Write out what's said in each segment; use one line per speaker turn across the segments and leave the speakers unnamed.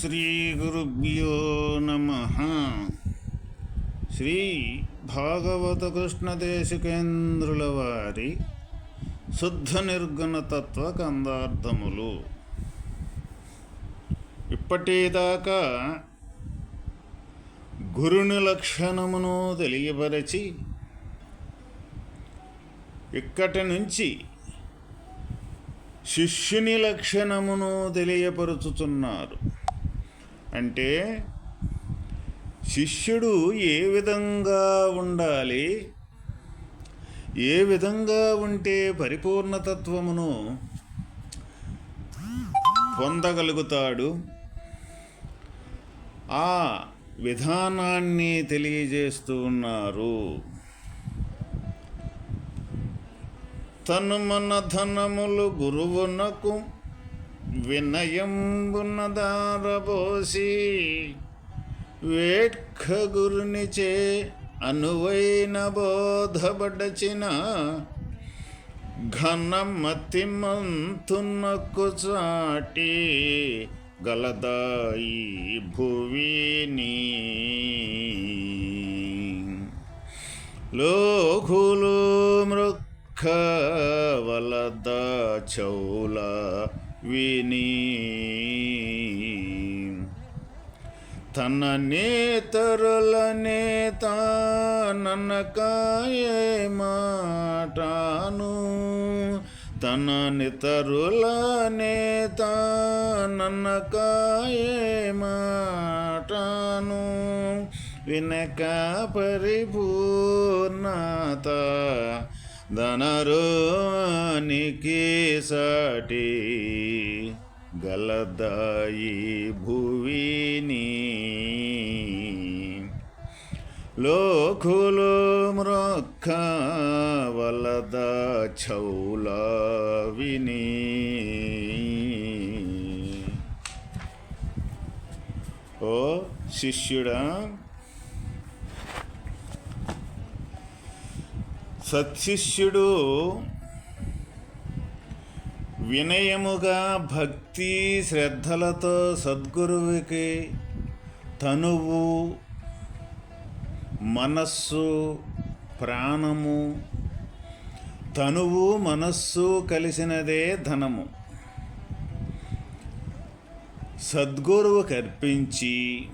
శ్రీ గురుభ్యో నమ. శ్రీ భాగవత కృష్ణ కృష్ణదేశికేంద్రుల వారి శుద్ధ నిర్గుణ తత్వ కందార్థములు. ఇప్పటిదాకా గురుని లక్షణమును తెలియపరచి ఇక్కటి నుంచి శిష్యుని లక్షణమును తెలియపరుచుతున్నారు అంటే శిష్యుడు ఏ విధంగా ఉండాలి? ఏ విధంగా ఉంటే పరిపూర్ణతత్వమును పొందగలుగుతాడు? ఆ విధానాన్ని తెలియజేస్తూ ఉన్నారు. తను మన ధనములు గురువునకు వినయంబున్నదారబోసి వేట్ఖ గురునిచే అనువైన బోధబడచిన ఘనమతిమంతునకు చాటి గలదాయి భువిని. లోకులు మృక్క వలద చౌల విని. తన నేతరుల నేత నన్నకాయే మాటాను. తన నితరుల నేత నన్నకాయే మాటాను. వినక పరిపూర్ణత ధనరోనికి సాటి గలదాయి భువిని. లోకులు మ్రొక్క వలద చౌల విని ఓ శిష్యుడా సత్శిష్యుడు వినయముగా భక్తి శ్రద్ధలతో సద్గురువుకి తనువు మనస్సు ప్రాణము తనువు మనస్సు కలిసినదే ధనము. సద్గురువు కర్పించి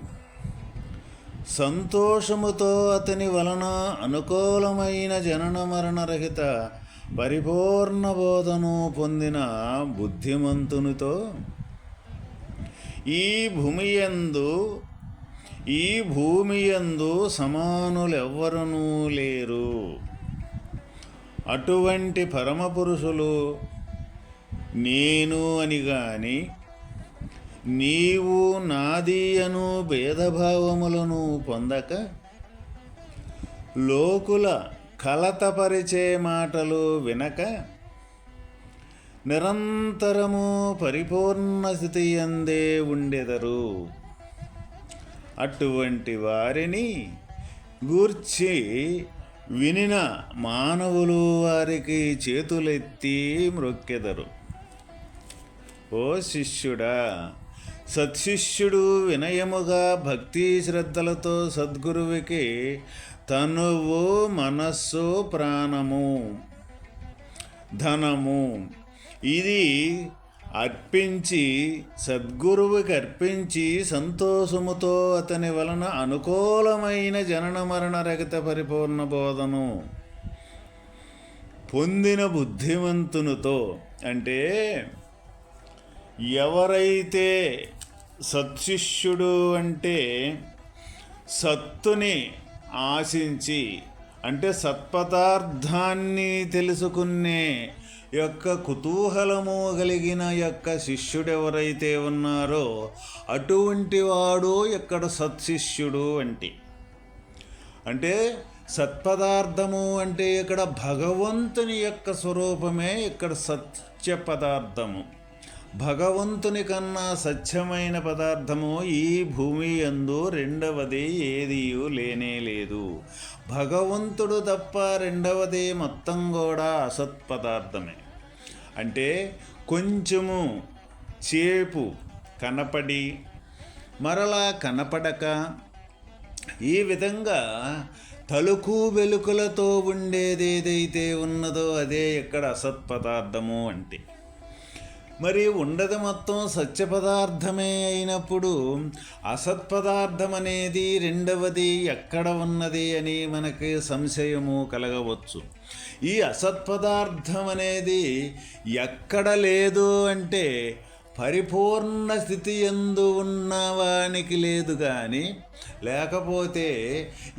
సంతోషముతో అతని వలన అనుకూలమైన జనన మరణరహిత పరిపూర్ణ బోధను పొందిన బుద్ధిమంతునితో ఈ భూమియందు ఈ భూమియందు సమానులెవ్వరనూ లేరు. అటువంటి పరమపురుషులు నేను అని కానీ నీవు నాది అను భేదభావములను పొందక లోకుల కలతపరిచే మాటలు వినక నిరంతరము పరిపూర్ణ స్థితి అందే ఉండెదరు. అటువంటి వారిని గూర్చి వినిన మానవులు వారికి చేతులెత్తి మ్రొక్కెదరు. ఓ శిష్యుడా సత్శిష్యుడు వినయముగా భక్తి శ్రద్ధలతో సద్గురువుకి తనువు మనస్సు ప్రాణము ధనము. ఇది అర్పించి సద్గురువుకి అర్పించి సంతోషముతో అతని వలన అనుకూలమైన జనన మరణ రహిత పరిపూర్ణ బోధను పొందిన బుద్ధిమంతునితో అంటే ఎవరైతే సత్శిష్యుడు అంటే సత్తుని ఆశించి అంటే సత్పదార్థాన్ని తెలుసుకునే యొక్క కుతూహలము కలిగిన యొక్క శిష్యుడు ఎవరైతే ఉన్నారో అటువంటి వాడు ఇక్కడ సత్శిష్యుడు అంటే. అంటే సత్పదార్థము అంటే ఇక్కడ భగవంతుని యొక్క స్వరూపమే ఇక్కడ సత్య పదార్థము భగవంతుని కన్నా సత్యమైన పదార్థము ఈ భూమి యందు రెండవది ఏదియూ లేనే లేదు. భగవంతుడు తప్ప రెండవది మొత్తం కూడా అసత్ పదార్థమే. అంటే కొంచెము చేపు కనపడి మరలా కనపడక ఈ విధంగా తలుకు వెలుకలతో ఉండేదేదైతే ఉన్నదో అదే ఇక్కడ అసత్పదార్థము అంటే. మరి ఉండదు మొత్తం సత్య పదార్థమే అయినప్పుడు అసత్పదార్థం అనేది రెండవది ఎక్కడ ఉన్నది అని మనకి సంశయము కలగవచ్చు. ఈ అసత్పదార్థం అనేది ఎక్కడ లేదు అంటే పరిపూర్ణ స్థితి ఎందు ఉన్నవానికి లేదు కానీ లేకపోతే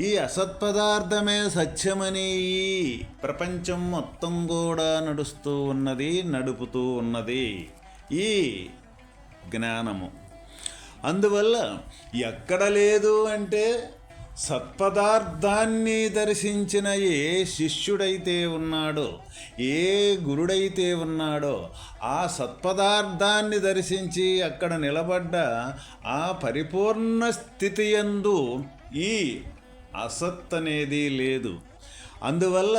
ఈ అసత్పదార్థమే సత్యమని ఈ ప్రపంచం మొత్తం కూడా నడుస్తూ ఉన్నది నడుపుతూ ఉన్నది. ఈ జ్ఞానము. అందువల్ల ఎక్కడ లేదు అంటే సత్పదార్థాన్ని దర్శించిన ఏ శిష్యుడైతే ఉన్నాడో ఏ గురుడైతే ఉన్నాడో ఆ సత్పదార్థాన్ని దర్శించి అక్కడ నిలబడ్డ ఆ పరిపూర్ణ స్థితి యందు ఈ అసత్ అనేది లేదు. అందువల్ల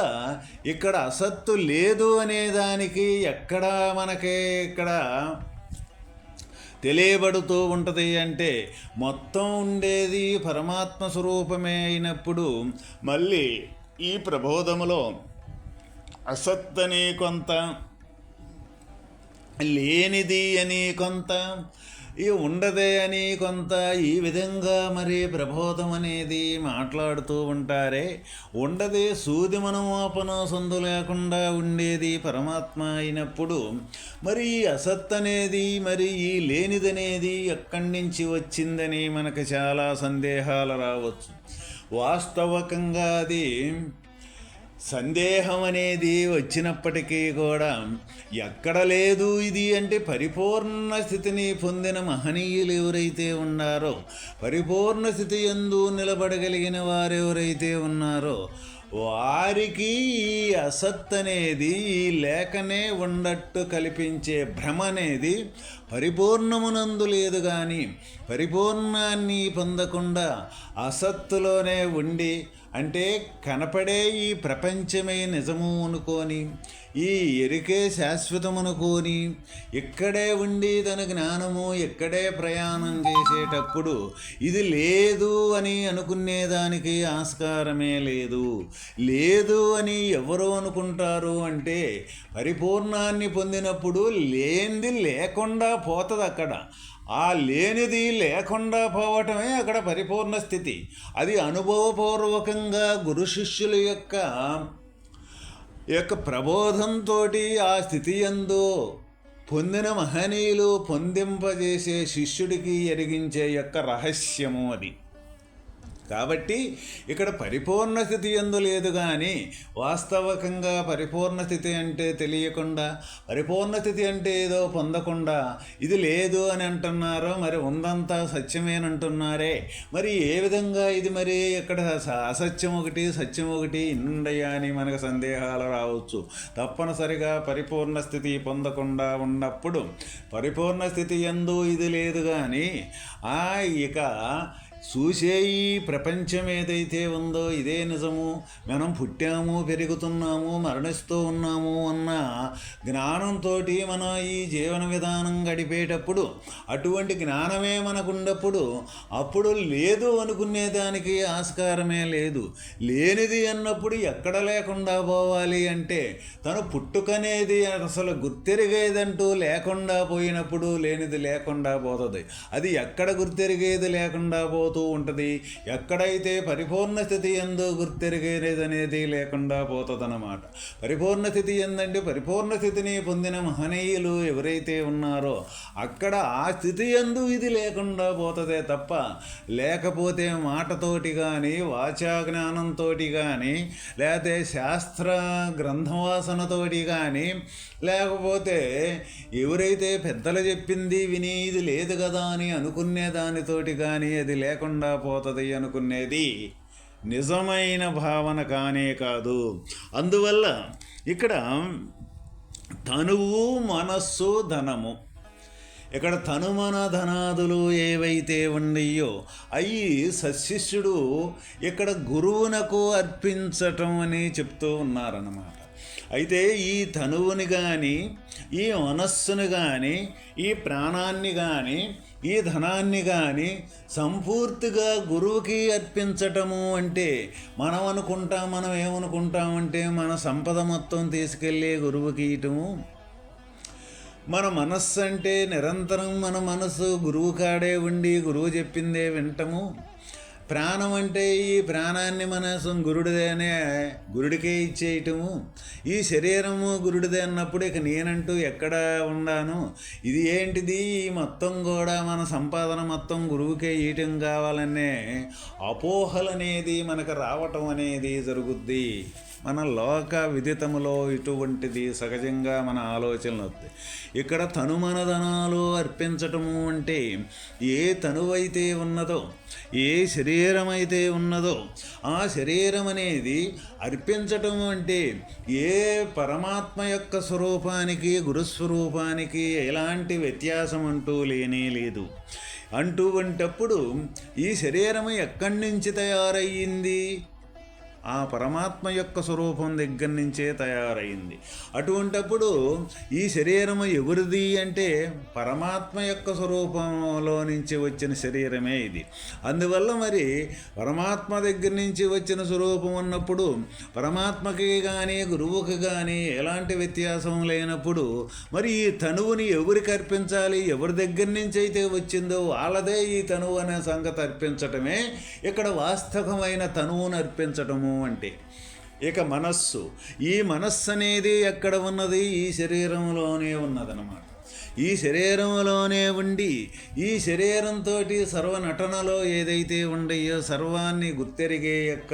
ఇక్కడ అసత్తు లేదు అనే దానికి ఎక్కడ మనకి ఇక్కడ తెలియబడుతూ ఉంటుంది అంటే మొత్తం ఉండేది పరమాత్మ స్వరూపమే అయినప్పుడు మళ్ళీ ఈ ప్రబోధములో అసత్తని కొంత లేనిది అని కొంత ఈ ఉండదే అని కొంత ఈ విధంగా మరి ప్రబోధం అనేది మాట్లాడుతూ ఉంటారే. ఉండదే సూది మనమోపన సందు లేకుండా ఉండేది పరమాత్మ అయినప్పుడు మరి ఈ అసత్ అనేది మరి ఈ లేనిదనేది ఎక్కడి నుంచి వచ్చిందని మనకు చాలా సందేహాలు రావచ్చు. వాస్తవకంగా అది సందేహం అనేది వచ్చినప్పటికీ కూడా ఎక్కడ లేదు ఇది అంటే పరిపూర్ణ స్థితిని పొందిన మహనీయులు ఎవరైతే ఉన్నారో పరిపూర్ణ స్థితి ఎందు నిలబడగలిగిన వారు ఎవరైతే ఉన్నారో వారికి ఈ అసత్ అనేది ఈ లేఖనే ఉండట్టు కల్పించే భ్రమ అనేది పరిపూర్ణమునందు లేదు కానీ పరిపూర్ణాన్ని పొందకుండా అసత్తులోనే ఉండి అంటే కనపడే ఈ ప్రపంచమే నిజము అనుకొని ఈ ఎరికే శాశ్వతమనుకోని ఇక్కడే ఉండి తన జ్ఞానము ఇక్కడే ప్రయాణం చేసేటప్పుడు ఇది లేదు అని అనుకునేదానికి ఆస్కారమే లేదు. లేదు అని ఎవరు అనుకుంటారు అంటే పరిపూర్ణాన్ని పొందినప్పుడు లేనిది లేకుండా పోతుంది అక్కడ. ఆ లేనిది లేకుండా పోవటమే అక్కడ పరిపూర్ణ స్థితి. అది అనుభవపూర్వకంగా గురు శిష్యుల యొక్క యొక్క ప్రబోధంతో ఆ స్థితి ఎందు పొందిన మహనీయులు పొందింపజేసే శిష్యుడికి ఎరిగించే యొక్క రహస్యము అది. కాబట్టి ఇక్కడ పరిపూర్ణ స్థితి ఎందు లేదు కానీ వాస్తవకంగా పరిపూర్ణ స్థితి అంటే తెలియకుండా పరిపూర్ణ స్థితి అంటే ఏదో పొందకుండా ఇది లేదు అని అంటున్నారో మరి ఉందంతా సత్యమేనంటున్నారే. మరి ఏ విధంగా ఇది మరి ఇక్కడ స- అసత్యం ఒకటి సత్యం ఒకటి ఉండయా అని మనకు సందేహాలు రావచ్చు. తప్పనిసరిగా పరిపూర్ణ స్థితి పొందకుండా ఉన్నప్పుడు పరిపూర్ణ స్థితి ఎందు ఇది లేదు కానీ ఆ ఇక చూసే ఈ ప్రపంచం ఏదైతే ఉందో ఇదే నిజము. మనం పుట్టాము పెరుగుతున్నాము మరణిస్తూ ఉన్నాము అన్న జ్ఞానంతో మనం ఈ జీవన విధానం గడిపేటప్పుడు అటువంటి జ్ఞానమే మనకున్నప్పుడు అప్పుడు లేదు అనుకునే దానికి ఆస్కారమే లేదు. లేనిది అన్నప్పుడు ఎక్కడ లేకుండా పోవాలి అంటే తను పుట్టుకనేది అసలు గుర్తెరిగేదంటూ లేకుండా పోయినప్పుడు లేనిది లేకుండా పోతుంది. అది ఎక్కడ గుర్తెరిగేది లేకుండా పోతుంది? పోతూ ఉంటుంది. ఎక్కడైతే పరిపూర్ణ స్థితి ఎందు గుర్తెరిగేది అనేది లేకుండా పోతుందన్నమాట. పరిపూర్ణ స్థితి ఏంటంటే పరిపూర్ణ స్థితిని పొందిన మహనీయులు ఎవరైతే ఉన్నారో అక్కడ ఆ స్థితి ఎందు ఇది లేకుండా పోతుందే తప్ప లేకపోతే మాటతోటి కానీ వాచాజ్ఞానంతో కానీ లేకపోతే శాస్త్ర గ్రంథవాసనతోటి కానీ లేకపోతే ఎవరైతే పెద్దలు చెప్పింది విని ఇది లేదు కదా అని అనుకునే దానితోటి కానీ అది లేకుండా పోతుంది అనుకునేది నిజమైన భావన కానే కాదు. అందువల్ల ఇక్కడ తనువు మనస్సు ధనము. ఇక్కడ తనుమన ధనాదులు ఏవైతే ఉన్నాయో అవి సశిష్యుడు ఇక్కడ గురువునకు అర్పించటం అని చెప్తూ ఉన్నారన్నమాట. అయితే ఈ తనువుని కానీ ఈ మనస్సును కానీ ఈ ప్రాణాన్ని కానీ ఈ ధనాన్ని కానీ సంపూర్తిగా గురువుకి అర్పించటము అంటే మనం అనుకుంటాం మనం ఏమనుకుంటామంటే మన సంపద మొత్తం తీసుకెళ్ళి గురువుకి ఇయటము మన మనస్సు అంటే నిరంతరం మన మనసు గురువు కాడే ఉండి గురువు చెప్పిందే వింటము. ప్రాణం అంటే ఈ ప్రాణాన్ని మనసం గురుడిదేనే గురుడికే ఇచ్చేయటము. ఈ శరీరము గురుడిదే అన్నప్పుడు ఇక నేనంటూ ఎక్కడ ఉన్నాను ఇది ఏంటిది? ఈ మొత్తం కూడా మన సంపాదన మొత్తం గురువుకే ఇయటం కావాలనే అపోహలు అనేది మనకు రావటం అనేది జరుగుద్ది. మన లోక విదితములో ఇటువంటిది సహజంగా మన ఆలోచనలు వస్తాయి. ఇక్కడ తనుమనధనాలు అర్పించటము అంటే ఏ తనువైతే ఉన్నదో ఏ శరీరం అయితే ఉన్నదో ఆ శరీరం అనేది అర్పించటం అంటే ఏ పరమాత్మ యొక్క స్వరూపానికి గురుస్వరూపానికి ఎలాంటి వ్యత్యాసం అంటూ లేనే లేదు. అంటూ వంటప్పుడు ఈ శరీరం ఎక్కడి నుంచి తయారయ్యింది ఆ పరమాత్మ యొక్క స్వరూపం దగ్గర నుంచే తయారైంది. అటువంటప్పుడు ఈ శరీరం ఎవరిది అంటే పరమాత్మ యొక్క స్వరూపంలో నుంచి వచ్చిన శరీరమే ఇది. అందువల్ల మరి పరమాత్మ దగ్గర నుంచి వచ్చిన స్వరూపం ఉన్నప్పుడు పరమాత్మకి కానీ గురువుకి కానీ ఎలాంటి వ్యత్యాసం లేనప్పుడు మరి ఈ తనువుని ఎవరికి అర్పించాలి ఎవరి దగ్గర నుంచి అయితే వచ్చిందో వాళ్ళదే ఈ తనువు అనే సంగతి అర్పించటమే ఇక్కడ వాస్తవమైన తనువును అర్పించటము అంటే ఇక మనస్సు ఈ మనస్సు అనేది ఎక్కడ ఉన్నది? ఈ శరీరంలోనే ఉన్నదన్నమాట. ఈ శరీరంలోనే ఉండి ఈ శరీరంతో సర్వనటనలో ఏదైతే ఉండయో సర్వాన్ని గుర్తెరిగే యొక్క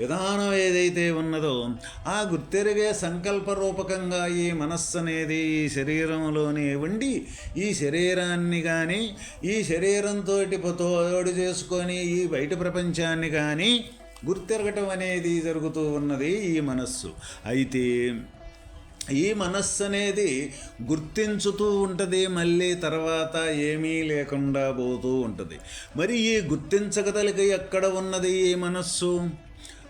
విధానం ఏదైతే ఉన్నదో ఆ గుర్తెరిగే సంకల్ప రూపకంగా ఈ మనస్సు అనేది ఈ శరీరంలోనే ఉండి ఈ శరీరాన్ని కానీ ఈ శరీరంతో తోడు చేసుకొని ఈ బయట ప్రపంచాన్ని కానీ గుర్తెరగటం అనేది జరుగుతూ ఉన్నది ఈ మనస్సు. అయితే ఈ మనస్సు అనేది గుర్తించుతూ ఉంటుంది మళ్ళీ తర్వాత ఏమీ లేకుండా పోతూ ఉంటుంది. మరి ఈ గుర్తించగదలిక ఎక్కడ ఉన్నది ఈ మనస్సు?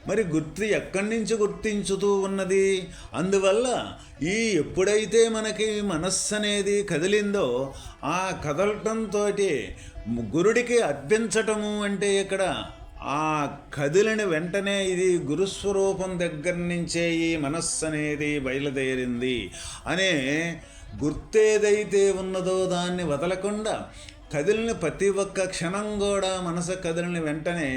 మరి గుర్తు ఎక్కడి నుంచి గుర్తించుతూ ఉన్నది? అందువల్ల ఈ ఎప్పుడైతే మనకి మనస్సు అనేది కదిలిందో ఆ కదలటంతో గురుడికి అర్పించటము అంటే ఇక్కడ ఆ కదిలిన వెంటనే ఇది గురుస్వరూపం దగ్గర నుంచే ఈ మనస్సు అనేది బయలుదేరింది అనే గుర్తేదైతే ఉన్నదో దాన్ని వదలకుండా కదిలిన ప్రతి ఒక్క క్షణం కూడా మనసు కదిలిన వెంటనే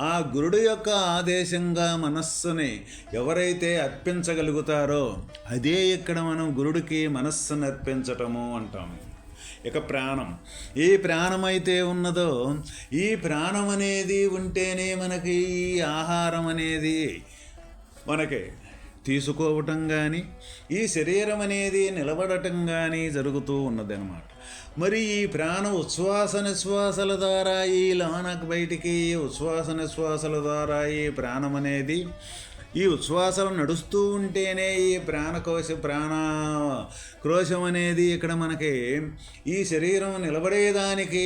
ఆ గురుడు యొక్క ఆదేశంగా మనస్సుని ఎవరైతే అర్పించగలుగుతారో అదే ఇక్కడ మనం గురుడికి మనస్సును అర్పించటము అంటాము ఇక ప్రాణం. ఏ ప్రాణం అయితే ఉన్నదో ఈ ప్రాణం అనేది ఉంటేనే మనకి ఈ ఆహారం అనేది మనకి తీసుకోవటం కానీ ఈ శరీరం అనేది నిలబడటం కానీ జరుగుతూ ఉన్నదన్నమాట. మరి ఈ ప్రాణ ఉచ్ఛ్వాస నిశ్వాసల ద్వారా ఈ లోనకు బయటికి ఉచ్ఛ్వాస నిశ్వాసల ద్వారా ఈ ప్రాణం అనేది ఈ ఉచ్ఛ్వాసలు నడుస్తూ ఉంటేనే ఈ ప్రాణకోశ ప్రాణ క్రోశం అనేది ఇక్కడ మనకి ఈ శరీరం నిలబడేదానికి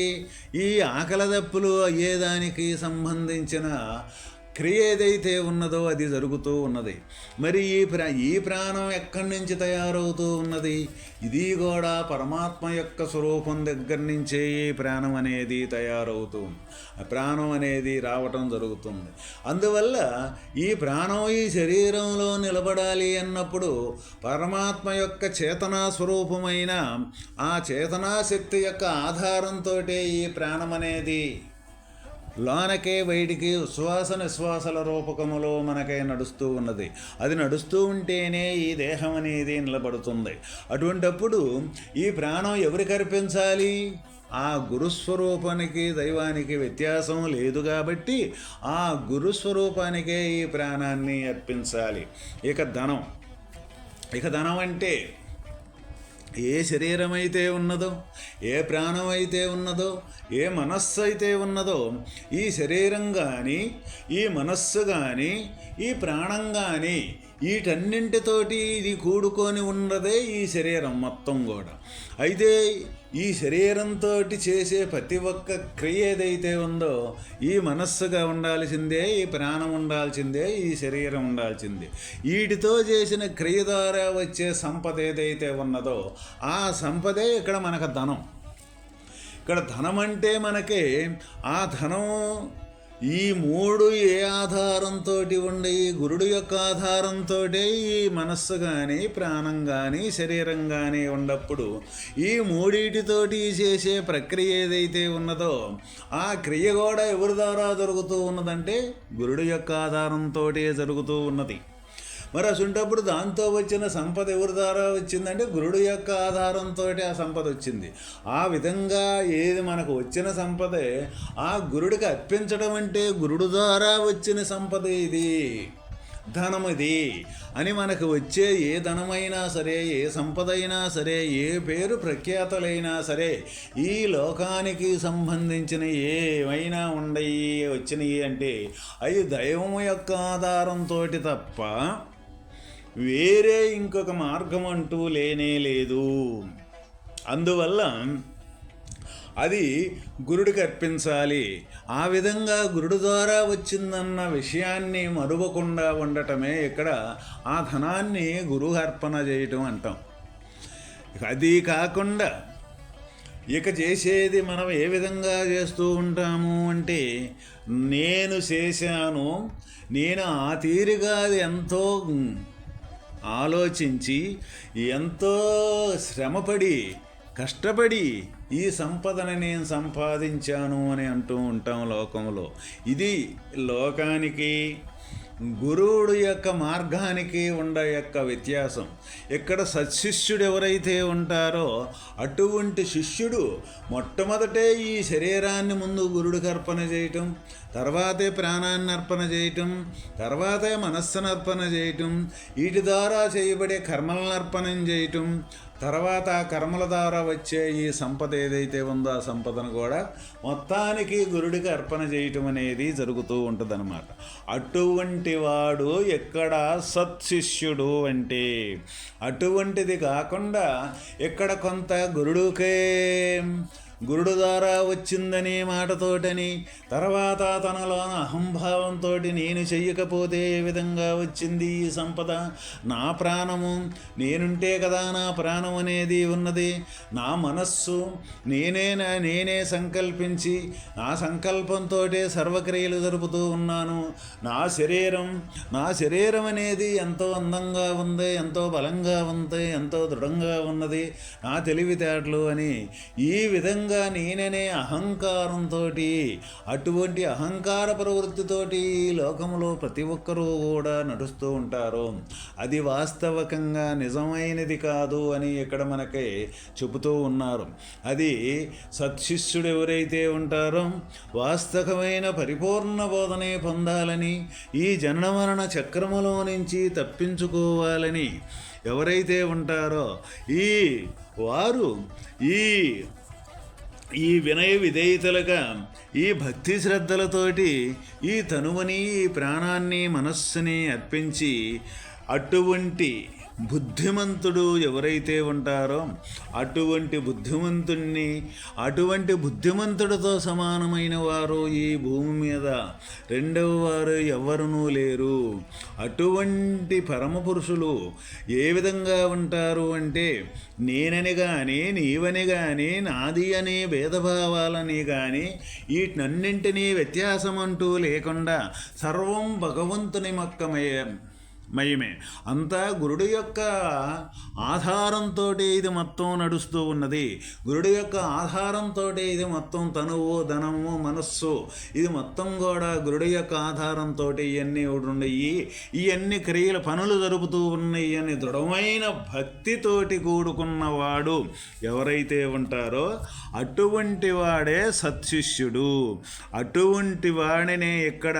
ఈ ఆకలిదప్పులు అయ్యేదానికి సంబంధించిన క్రియ ఏదైతే ఉన్నదో అది జరుగుతూ ఉన్నది. మరి ఈ ప్రా ఈ ప్రాణం ఎక్కడి నుంచి తయారవుతూ ఉన్నది? ఇది కూడా పరమాత్మ యొక్క స్వరూపం దగ్గర నుంచే ఈ ప్రాణం అనేది తయారవుతుంది ఆ ప్రాణం అనేది రావటం జరుగుతుంది. అందువల్ల ఈ ప్రాణం ఈ శరీరంలో నిలబడాలి అన్నప్పుడు పరమాత్మ యొక్క చేతనా స్వరూపమైన ఆ చేతనా శక్తి యొక్క ఆధారంతో ఈ ప్రాణం అనేది లోనకే బయటికి శ్వాస నిశ్వాసల రూపకములో మనకై నడుస్తూ ఉన్నది. అది నడుస్తూ ఉంటేనే ఈ దేహం అనేది నిలబడుతుంది. అటువంటప్పుడు ఈ ప్రాణం ఎవరికి అర్పించాలి? ఆ గురుస్వరూపానికి దైవానికి వ్యత్యాసం లేదు కాబట్టి ఆ గురుస్వరూపానికే ఈ ప్రాణాన్ని అర్పించాలి. ఇక ధనం. ఇక ధనం అంటే ఏ శరీరం అయితే ఉన్నదో ఏ ప్రాణం అయితే ఉన్నదో ఏ మనస్సు అయితే ఉన్నదో ఈ శరీరం కానీ ఈ మనస్సు కానీ ఈ ప్రాణం కానీ వీటన్నింటితోటి ఇది కూడుకొని ఉన్నదే ఈ శరీరం మొత్తం కూడా. అయితే ఈ శరీరంతో చేసే ప్రతి ఒక్క క్రియ ఏదైతే ఉందో ఈ మనస్సుగా ఉండాల్సిందే ఈ ప్రాణం ఉండాల్సిందే ఈ శరీరం ఉండాల్సిందే. వీటితో చేసిన క్రియ ద్వారా వచ్చే సంపద ఏదైతే ఉన్నదో ఆ సంపదే ఇక్కడ మనకు ధనం. ఇక్కడ ధనం అంటే మనకి ఆ ధనం ఈ మూడు ఏ ఆధారంతో ఉండే ఈ గురుడు యొక్క ఆధారంతో ఈ మనస్సు కానీ ప్రాణం కానీ శరీరం కానీ ఉన్నప్పుడు ఈ మూడిటితోటి చేసే ప్రక్రియ ఏదైతే ఉన్నదో ఆ క్రియ కూడా ఎవరి ద్వారా జరుగుతూ ఉన్నదంటే గురుడు యొక్క ఆధారంతో జరుగుతూ ఉన్నది. మరి అసుంటప్పుడు దాంతో వచ్చిన సంపద ఎవరి ద్వారా వచ్చిందంటే గురుడు యొక్క ఆధారంతో ఆ సంపద వచ్చింది. ఆ విధంగా ఏది మనకు వచ్చిన సంపదే ఆ గురుడికి అర్పించడం అంటే గురుడు ద్వారా వచ్చిన సంపద ఇది. ధనం ఇది అని మనకు వచ్చే ఏ ధనమైనా సరే ఏ సంపద అయినా సరే ఏ పేరు ప్రఖ్యాతలైనా సరే ఈ లోకానికి సంబంధించిన ఏమైనా ఉండయి వచ్చినాయి అంటే అవి దైవం యొక్క ఆధారంతో తప్ప వేరే ఇంకొక మార్గం అంటూ లేనే లేదు. అందువల్ల అది గురుడికి అర్పించాలి. ఆ విధంగా గురుడు ద్వారా వచ్చిందన్న విషయాన్ని మరువకుండా ఉండటమే ఇక్కడ ఆ ధనాన్ని గురువు అర్పణ చేయటం అంటాం. అది కాకుండా ఇక చేసేది మనం ఏ విధంగా చేస్తూ ఉంటాము అంటే నేను చేశాను నేను ఆ తీరుగా అది ఎంతో ఆలోచించి ఎంతో శ్రమపడి కష్టపడి ఈ సంపదను నేను సంపాదించాను అని అంటూ ఉంటాం లోకంలో ఇది లోకానికి గురువుడు యొక్క మార్గానికి ఉండ యొక్క వ్యత్యాసం. ఇక్కడ సత్శిష్యుడు ఎవరైతే ఉంటారో అటువంటి శిష్యుడు మొట్టమొదటే ఈ శరీరాన్ని ముందు గురుడికి అర్పణ చేయటం తర్వాతే ప్రాణాన్ని అర్పణ చేయటం తర్వాతే మనస్సును అర్పణ చేయటం వీటి ద్వారా చేయబడే కర్మలను అర్పణం చేయటం తర్వాత కర్మల ద్వారా వచ్చే ఈ సంపద ఏదైతే ఉందో ఆ సంపదను కూడా మొత్తానికి గురుడికి అర్పణ చేయటం అనేది జరుగుతూ ఉంటుందన్నమాట. అటువంటి వాడు ఎక్కడ సత్శిష్యుడు అంటే అటువంటిది కాకుండా ఇక్కడ కొంత గురుడుకే గురుడు ద్వారా వచ్చిందనే మాటతోటని తర్వాత తనలోన అహంభావంతో నేను చెయ్యకపోతే ఏ విధంగా వచ్చింది ఈ సంపద? నా ప్రాణము నేనుంటే కదా నా ప్రాణం అనేది ఉన్నది. నా మనస్సు నేనే నేనే సంకల్పించి నా సంకల్పంతో సర్వక్రియలు జరుపుతూ ఉన్నాను. నా శరీరం నా శరీరం అనేది ఎంతో అందంగా ఉంది ఎంతో బలంగా ఉంది ఎంతో దృఢంగా ఉన్నది. నా తెలివితేటలు అని ఈ విధంగా నిజంగా నేననే అహంకారంతో అటువంటి అహంకార ప్రవృత్తితోటి లోకంలో ప్రతి ఒక్కరూ కూడా నడుస్తూ ఉంటారు. అది వాస్తవకంగా నిజమైనది కాదు అని ఇక్కడ మనకి చెబుతూ ఉన్నారు. అది సత్శిష్యుడు ఎవరైతే ఉంటారో వాస్తవమైన పరిపూర్ణ బోధనే పొందాలని ఈ జనన మరణ చక్రములో నుంచి తప్పించుకోవాలని ఎవరైతే ఉంటారో ఈ వారు ఈ ఈ వినయ విధేయతలుగా ఈ భక్తి శ్రద్ధలతోటి ఈ తనువని ఈ ప్రాణాన్ని మనస్సుని అర్పించి అటువంటి బుద్ధిమంతుడు ఎవరైతే ఉంటారో అటువంటి బుద్ధిమంతుణ్ణి అటువంటి బుద్ధిమంతుడితో సమానమైన వారు ఈ భూమి మీద. రెండవ వారు ఎవరునూ లేరు. అటువంటి పరమ పురుషులు ఏ విధంగా ఉంటారు అంటే నేనని కానీ నీవని కానీ నాది అనే భేదభావాలని కానీ వీటినన్నింటినీ వ్యత్యాసం అంటూ లేకుండా సర్వం భగవంతుని మక్కమయ్యే మయమే అంతా గురుడు యొక్క ఆధారంతో ఇది మొత్తం నడుస్తూ ఉన్నది. గురుడు యొక్క ఆధారంతో ఇది మొత్తం తనువు ధనము మనస్సు. ఇది మొత్తం కూడా గురుడు యొక్క ఆధారంతో ఇవన్నీ ఉన్నాయి ఇవన్నీ క్రియల పనులు జరుపుతూ ఉన్నాయి అని దృఢమైన భక్తితోటి కూడుకున్నవాడు ఎవరైతే ఉంటారో అటువంటి వాడే సత్శిష్యుడు. అటువంటి వాడినే ఇక్కడ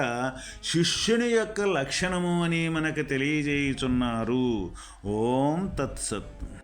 శిష్యుని యొక్క లక్షణము అని మనకు తెలియజేయుచున్నారు. ఓం తత్సత్.